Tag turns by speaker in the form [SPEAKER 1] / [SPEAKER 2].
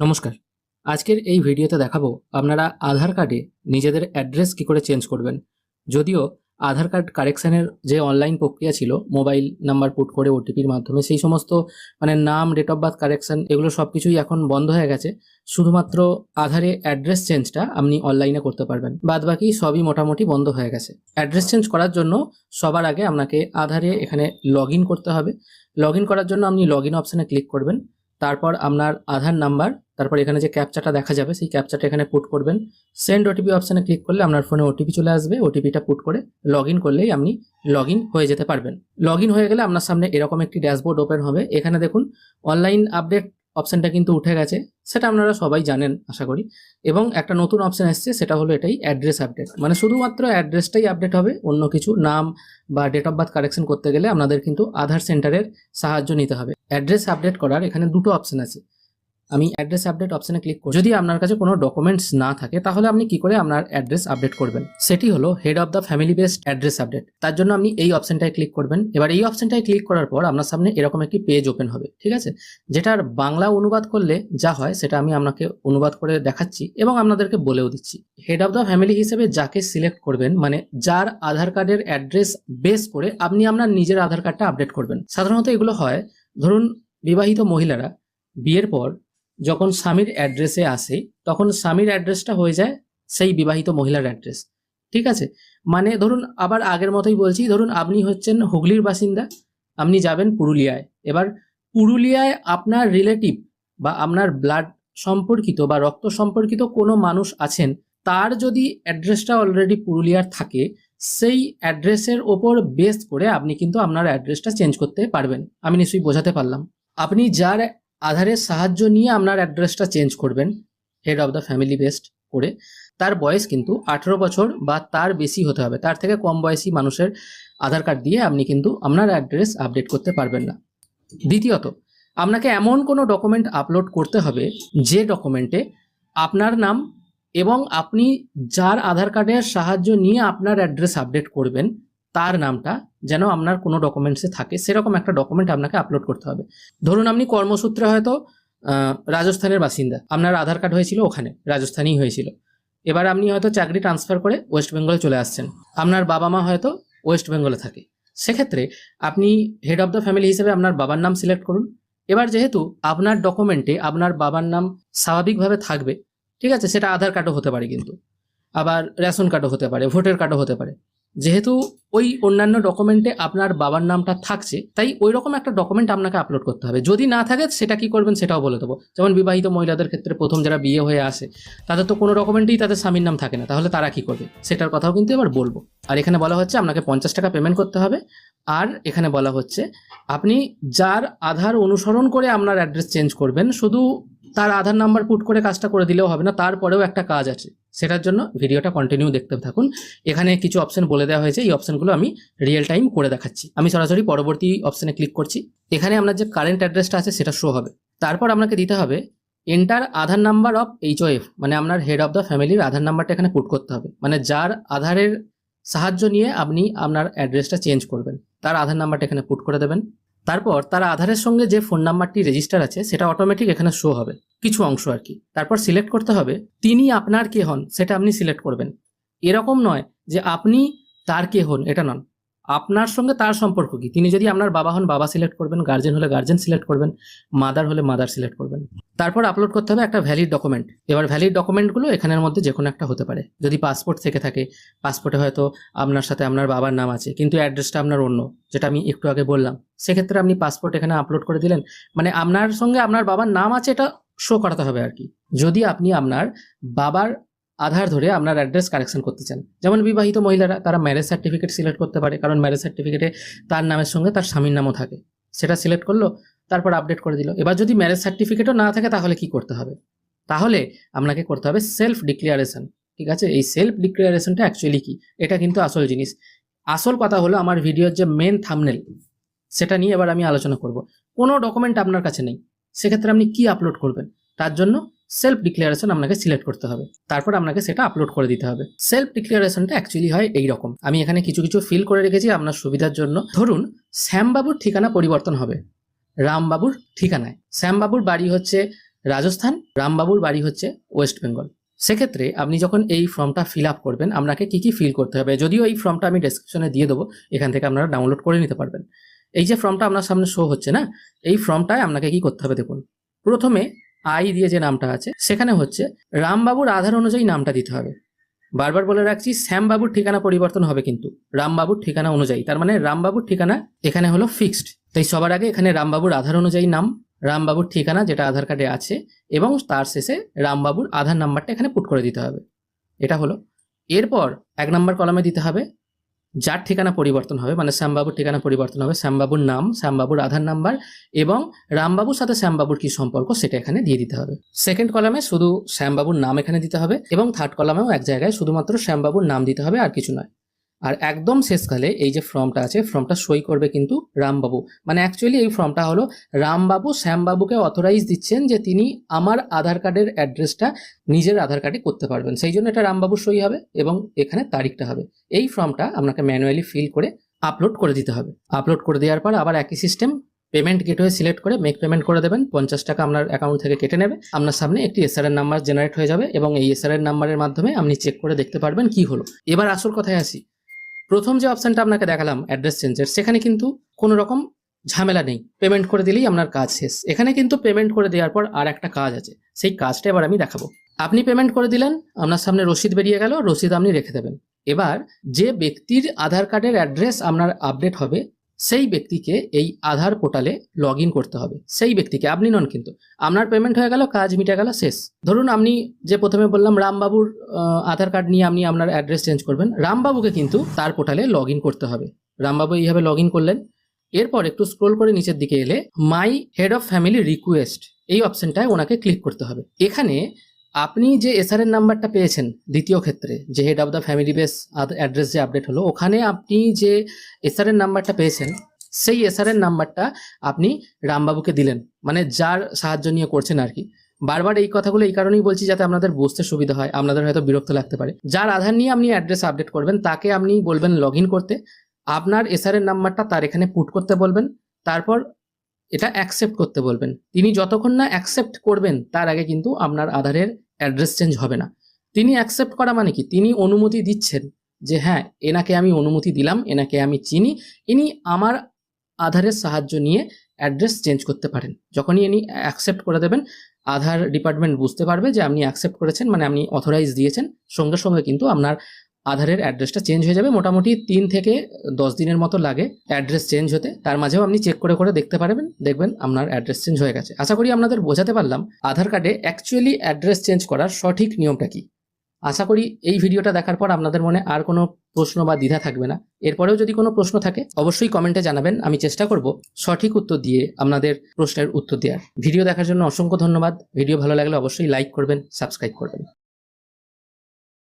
[SPEAKER 1] নমস্কার। আজকের এই ভিডিওতে দেখাবো আপনারা আধার কার্ডে নিজেদের অ্যাড্রেস কি করে চেঞ্জ করবেন। যদিও আধার কার্ড কারেকশানের যে অনলাইন প্রক্রিয়া ছিল, মোবাইল নাম্বার পুট করে ওটিপির মাধ্যমে, সেই সমস্ত মানে নাম ডেট অফ বার্থ কারেকশান এগুলো সব কিছুই এখন বন্ধ হয়ে গেছে। শুধুমাত্র আধারে অ্যাড্রেস চেঞ্জটা আপনি অনলাইনে করতে পারবেন। বাদ বাকি সবই মোটামুটি বন্ধ হয়ে গেছে। অ্যাড্রেস চেঞ্জ করার জন্য সবার আগে আপনাকে আধারে এখানে লগ করতে হবে। লগ করার জন্য আপনি লগ ইন অপশানে ক্লিক করবেন। তারপর আপনার আধার নাম্বার, তারপর এখানে যে ক্যাপচাটা দেখা যাবে, সেই ক্যাপচাটা এখানে পুট করবেন। সেন্ড ওটিপি অপশানে ক্লিক করলে আপনার ফোনে ওটিপি চলে আসবে। ওটিপিটা পুট করে লগ করলেই আপনি লগ হয়ে যেতে পারবেন। লগ হয়ে গেলে আপনার সামনে এরকম একটি ড্যাশবোর্ড ওপেন হবে। এখানে দেখুন অনলাইন আপডেট অপশানটা কিন্তু উঠে গেছে, সেটা আপনারা সবাই জানেন, আশা করি। এবং একটা নতুন অপশান এসছে, সেটা হলো এটাই অ্যাড্রেস আপডেট মানে শুধুমাত্র অ্যাড্রেসটাই আপডেট হবে, অন্য কিছু নাম বা ডেট অফ বার্থ কারেকশন করতে গেলে আপনাদের কিন্তু আধার সেন্টারের সাহায্য নিতে হবে। অ্যাড্রেস আপডেট করার এখানে দুটো অপশান আছে। আমি অ্যাড্রেস আপডেট অপশনে ক্লিক করি যদি আপনার কাছে কোনো ডকুমেন্টস না থাকে, তাহলে আপনি কি করে আপনার অ্যাড্রেস আপডেট করবেন? সেটি হলো head of the family based address update তার জন্য আপনি এই অপশনটায় ক্লিক করবেন। এবার এই অপশনটায় ক্লিক করার পর আপনার সামনে এরকম একটি পেজ ওপেন হবে, ঠিক আছে? যেটার বাংলা অনুবাদ করলে যা হয়, সেটা আমি আপনাকে অনুবাদ করে দেখাচ্ছি এবং আপনাদেরকে বলেও দিচ্ছি। হেড অফ দ্য ফ্যামিলি হিসেবে যাকে সিলেক্ট করবেন মানে যার আধার কার্ডের অ্যাড্রেস বেস করে আপনি আপনার নিজের আধার কার্ডটা আপডেট করবেন। সাধারণত এগুলো হয়, ধরুন, বিবাহিত মহিলারা বিয়ের পর যখন স্বামীর অ্যাড্রেসে আসে, তখন স্বামীর অ্যাড্রেসটা হয়ে যায় সেই বিবাহিত মহিলার অ্যাড্রেস। ঠিক আছে? মানে ধরুন আবার আগের মতোই বলছি, ধরুন আপনি হচ্ছেন হুগলির বাসিন্দা, আপনি যাবেন পুরুলিয়ায়। এবার পুরুলিয়ায় আপনার রিলেটিভ বা আপনার ব্লাড সম্পর্কিত বা রক্ত সম্পর্কিত কোনো মানুষ আছেন, তার যদি অ্যাড্রেসটা অলরেডি পুরুলিয়ার থাকে, সেই অ্যাড্রেসের ওপর বেস করে আপনি কিন্তু আপনার অ্যাড্রেসটা চেঞ্জ করতে পারবেন। আমি নিশ্চয়ই বোঝাতে পারলাম। আপনি যার আধারের সাহায্য নিয়ে আপনার অ্যাড্রেসটা চেঞ্জ করবেন head of the family based করে। তার বয়স কিন্তু আঠেরো বছর বা তার বেশি হতে হবে। তার থেকে কম বয়সী মানুষের আধার কার্ড দিয়ে আপনি কিন্তু আপনার অ্যাড্রেস আপডেট করতে পারবেন না। দ্বিতীয়ত, আপনাকে এমন কোনো ডকুমেন্ট আপলোড করতে হবে যে ডকুমেন্টে আপনার নাম এবং আপনি যার আধার কার্ডের সাহায্য নিয়ে আপনার অ্যাড্রেস আপডেট করবেন তার নামটা যেন আপনার কোনো ডকুমেন্টসে থাকে, সেরকম একটা ডকুমেন্ট আপনাকে আপলোড করতে হবে। ধরুন আপনি কর্মসূত্রে হয়তো রাজস্থানের বাসিন্দা, আপনার আধার কার্ড হয়েছিল ওখানে, রাজস্থানেই হয়েছিল। এবার আপনি হয়তো চাকরি ট্রান্সফার করে ওয়েস্ট বেঙ্গলে চলে আসছেন, আপনার বাবা মা হয়তো ওয়েস্ট বেঙ্গলে থাকে। সেক্ষেত্রে আপনি হেড অফ দ্য ফ্যামিলি হিসেবে আপনার বাবার নাম সিলেক্ট করুন। এবার যেহেতু আপনার ডকুমেন্টে আপনার বাবার নাম স্বাভাবিকভাবে থাকবে, ঠিক আছে, সেটা আধার কার্ডও হতে পারে কিন্তু। আবার রেশন কার্ডও হতে পারে, ভোটার কার্ডও হতে পারে। যেহেতু ওই অন্যান্য ডকুমেন্টে আপনার বাবার নামটা থাকছে, তাই ওই রকম একটা ডকুমেন্ট আপনাকে আপলোড করতে হবে। যদি না থাকে, সেটা কি করবেন সেটাও বলে দেবো। যেমন বিবাহিত মহিলাদের ক্ষেত্রে প্রথম যারা বিয়ে হয়ে আসে, তাদের তো কোনো ডকুমেন্টেই তাদের স্বামীর নাম থাকে না। তাহলে তারা কি করবে? সেটার কথাও কিন্তু এবার বলব। আর এখানে বলা হচ্ছে আপনাকে পঞ্চাশ টাকা পেমেন্ট করতে হবে। আর এখানে বলা হচ্ছে, আপনি যার আধার অনুসরণ করে আপনার অ্যাড্রেস চেঞ্জ করবেন, শুধু তার আধার নাম্বার পুট করে কাজটা করে দিলেও হবে না, তারপরেও একটা কাজ আছে। সেটার জন্য ভিডিওটা কন্টিনিউ দেখতে থাকুন। এখানে কিছু অপশন বলে দেওয়া হয়েছে, এই অপশনগুলো আমি রিয়েল টাইম করে দেখাচ্ছি। আমি সরাসরি পরবর্তী অপশনে ক্লিক করছি। এখানে আপনার যে কারেন্ট অ্যাড্রেসটা আছে সেটা শো হবে। তারপর আপনাকে দিতে হবে enter Aadhaar number of HOF মানে আপনার হেড অফ দ্য ফ্যামিলির আধার নাম্বারটা এখানে পুট করতে হবে। মানে যার আধারের সাহায্য নিয়ে আপনি আপনার অ্যাড্রেসটা চেঞ্জ করবেন, তার আধার নাম্বারটা এখানে পুট করে দেবেন। তারপর তার আধারের সঙ্গে যে ফোন নাম্বারটি রেজিস্টার আছে, সেটা অটোমেটিক এখানে শো হবে। কিছু অংশ আর কি। তারপর সিলেক্ট করতে হবে, তিনি আপনার কে হন? সেটা আপনি সিলেক্ট করবেন। এরকম নয় যে আপনি তার কে হন, এটা নন। আপনার সঙ্গে তার সম্পর্ক কি? তিনি যদি আপনার বাবা হন, বাবা সিলেক্ট করবেন। গার্জেন হলে গার্জেন সিলেক্ট করবেন। মাদার হলে মাদার সিলেক্ট করবেন। তারপর আপলোড করতে হবে একটা ভ্যালিড ডকুমেন্ট এবার ভ্যালিড ডকুমেন্টগুলো এখানের মধ্যে যে কোনো একটা হতে পারে। যদি পাসপোর্ট থেকে থাকে পাসপোর্টে হয়তো আপনার সাথে আপনার বাবার নাম আছে, কিন্তু অ্যাড্রেসটা আপনার অন্য, যেটা আমি একটু আগে বললাম। সেক্ষেত্রে আপনি পাসপোর্ট এখানে আপলোড করে দিলেন। মানে আপনার সঙ্গে আপনার বাবার নাম আছে, এটা শো করাতে হবে আর কি। যদি আপনি আপনার বাবার আধার ধরে আপনার অ্যাড্রেস কারেকশন করতে চান, যেমন বিবাহিত মহিলারা, তারা ম্যারেজ সার্টিফিকেট সিলেক্ট করতে পারে, কারণ ম্যারেজ সার্টিফিকেটে তার নামের সঙ্গে তার স্বামীর নামও থাকে। সেটা সিলেক্ট করল, তারপর আপডেট করে দিল। এবার যদি ম্যারেজ সার্টিফিকেটও না থাকে, তাহলে কি করতে হবে? তাহলে আপনাকে করতে হবে সেলফ ডিক্লিয়ারেশন ঠিক আছে? এই সেলফ ডিক্লিয়ারেশনটা অ্যাকচুয়ালি কি? এটা কিন্তু আসল জিনিস। আসল কথা হলো, আমার ভিডিওর যে মেন থামনেল সেটা নিয়ে এবার আমি আলোচনা করব। কোনো ডকুমেন্ট আপনার কাছে নেই, সেক্ষেত্রে আপনি কি আপলোড করবেন? তার জন্য সেলফ ডিক্লারেশন আপনাকে সিলেক্ট করতে হবে। তারপর আপনাকে সেটা আপলোড করে দিতে হবে। সেলফ ডিক্লারেশনটা অ্যাকচুয়ালি হয় এই রকম আমি এখানে কিছু কিছু ফিল করে রেখেছি আপনার সুবিধার জন্য। ধরুন, শ্যামবাবুর ঠিকানা পরিবর্তন হবে। রামবাবুর ঠিকানায়। শ্যামবাবুর বাড়ি হচ্ছে রাজস্থান, রামবাবুর বাড়ি হচ্ছে ওয়েস্ট বেঙ্গল। সেক্ষেত্রে আপনি যখন এই ফর্মটা ফিল আপ করবেন, আপনাকে কি কি ফিল করতে হবে? যদিও এই ফর্মটা আমি ডেসক্রিপশনে দিয়ে দেবো, এখান থেকে আপনারা ডাউনলোড করে নিতে পারবেন। এই যে ফর্মটা আপনার সামনে শো হচ্ছে না, এই ফর্মটায় আপনাকে কি করতে হবে দেখুন। প্রথমে আই দিয়ে যে নামটা আছে, সেখানে হচ্ছে রামবাবুর আধার অনুযায়ী নামটা দিতে হবে। বারবার বলে রাখছি, শ্যামবাবুর ঠিকানা পরিবর্তন হবে কিন্তু, রামবাবুর ঠিকানা অনুযায়ী। তার মানে রামবাবুর ঠিকানা এখানে হলো ফিক্সড তাই সবার আগে এখানে রামবাবুর আধার অনুযায়ী নাম, রামবাবুর ঠিকানা যেটা আধার কার্ডে আছে, এবং তার শেষে রামবাবুর আধার নাম্বারটা এখানে পুট করে দিতে হবে। এটা হলো। এরপর এক নম্বর কলমে দিতে হবে যার ঠিকানা পরিবর্তন হবে মানে শ্যামবাবুর ঠিকানা পরিবর্তন হবে, শ্যামবাবুর নাম, শ্যামবাবুর আধার নাম্বার এবং রামবাবুর সাথে শ্যামবাবুর কি সম্পর্ক সেটা এখানে দিয়ে দিতে হবে। সেকেন্ড কলামে শুধু শ্যামবাবুর নাম এখানে দিতে হবে এবং থার্ড কলামেও এক জায়গায় শুধুমাত্র শ্যামবাবুর নাম দিতে হবে, আর কিছু নয়। আর একদম শেষকালে এই যে ফর্মটা আছে, ফর্মটা সই করবে কিন্তু রামবাবু। মানে অ্যাকচুয়ালি এই ফর্মটা হলো রামবাবু শ্যামবাবুকে অথরাইজ দিচ্ছেন যে তিনি আমার আধার কার্ডের অ্যাড্রেসটা নিজের আধার কার্ডে করতে পারবেন। সেই জন্য এটা রামবাবুর সই হবে এবং এখানে তারিখটা হবে। এই ফর্মটা আপনাকে ম্যানুয়ালি ফিল করে আপলোড করে দিতে হবে। আপলোড করে দেওয়ার পর আবার একই সিস্টেম পেমেন্ট গেটওয়ে সিলেক্ট করে মেক পেমেন্ট করে দেবেন। পঞ্চাশ টাকা আপনার অ্যাকাউন্ট থেকে কেটে নেবে। আপনার সামনে একটি এসআরএন নাম্বার জেনারেট হয়ে যাবে এবং এই এসআরএন নাম্বারের মাধ্যমে আপনি চেক করে দেখতে পারবেন কি হলো। এবার আসল কথায় আসি। প্রথম যে অপশানটা আপনাকে দেখালাম অ্যাড্রেস চেঞ্জের সেখানে কিন্তু কোনো রকম ঝামেলা নেই। পেমেন্ট করে দিলেই আপনার কাজ শেষ। এখানে কিন্তু পেমেন্ট করে দেওয়ার পর আর একটা কাজ আছে, সেই কাজটা এবার আমি দেখাবো। আপনি পেমেন্ট করে দিলেন, আপনার সামনে রসিদ বেরিয়ে গেল, রসিদ আপনি রেখে দেবেন। এবার যে ব্যক্তির আধার কার্ডের অ্যাড্রেস আপনার আপডেট হবে সেই ব্যক্তিকে এই আধার পোর্টালে লগ করতে হবে। সেই ব্যক্তিকে, আপনি নন কিন্তু। আপনার পেমেন্ট হয়ে গেল, কাজ মিটে গেল, শেষ। ধরুন আপনি যে প্রথমে বললাম রামবাবুর আধার কার্ড নিয়ে আপনি আপনার অ্যাড্রেস চেঞ্জ করবেন, রামবাবুকে কিন্তু তার পোর্টালে লগ করতে হবে। রামবাবু এইভাবে লগ করলেন। এরপর একটু স্ক্রোল করে নিচের দিকে এলে my head of family request এই অপশনটায় ওনাকে ক্লিক করতে হবে। এখানে আপনি যে এসআরএন নাম্বারটা পেয়েছেন দ্বিতীয় ক্ষেত্রে, যে head of the family base address যে আপডেট হলো, ওখানে আপনি যে এসআরএন নাম্বারটা পেয়েছেন, সেই এসআরএন নাম্বারটা আপনি রামবাবুকে দিলেন। মানে যার সাহায্য নিয়ে করছেন আর কি। বারবার এই কথাগুলো এই কারণেই বলছি যাতে আপনাদের বুঝতে সুবিধা হয়, আপনাদের হয়তো বিরক্ত লাগতে পারে। যার আধার নিয়ে আপনি অ্যাড্রেস আপডেট করবেন, তাকে আপনি বলবেন লগ করতে। আপনার এসআরএন নাম্বারটা তার এখানে পুট করতে বলবেন, তারপর এটা অ্যাকসেপ্ট করতে বলবেন। তিনি যতক্ষণ না অ্যাকসেপ্ট করবেন, তার আগে কিন্তু আপনার আধারের অ্যাড্রেস চেঞ্জ হবে না। তিনি অ্যাকসেপ্ট করা মানে কি? তিনি অনুমতি দিচ্ছেন যে হ্যাঁ এনাকে আমি অনুমতি দিলাম, এনাকে আমি চিনি, ইনি আমার আধারের সাহায্য নিয়ে অ্যাড্রেস চেঞ্জ করতে পারেন। যখনই ইনি অ্যাকসেপ্ট করে দেবেন, আধার ডিপার্টমেন্ট বুঝতে পারবে যে আপনি অ্যাকসেপ্ট করেছেন মানে আপনি অথরাইজ দিয়েছেন, সঙ্গে সঙ্গে কিন্তু আপনার আধারের অ্যাড্রেসটা চেঞ্জ হয়ে যাবে। মোটামুটি তিন থেকে দশ দিনের মতো লাগে অ্যাড্রেস চেঞ্জ হতে। তার মাঝেও আপনি চেক করে করে দেখতে পারবেন। দেখবেন আপনার অ্যাড্রেস চেঞ্জ হয়ে গেছে। আশা করি আপনাদের বোঝাতে পারলাম আধার কার্ডে অ্যাকচুয়ালি অ্যাড্রেস চেঞ্জ করার সঠিক নিয়মটা কি। আশা করি এই ভিডিওটা দেখার পর আপনাদের মনে আর কোনো প্রশ্ন বা দ্বিধা থাকবে না। এরপরেও যদি কোনো প্রশ্ন থাকে, অবশ্যই কমেন্টে জানাবেন। আমি চেষ্টা করব সঠিক উত্তর দিয়ে আপনাদের প্রশ্নের উত্তর দেওয়ার। ভিডিও দেখার জন্য অসংখ্য ধন্যবাদ। ভিডিও ভালো লাগলে অবশ্যই লাইক করবেন সাবস্ক্রাইব করবেন।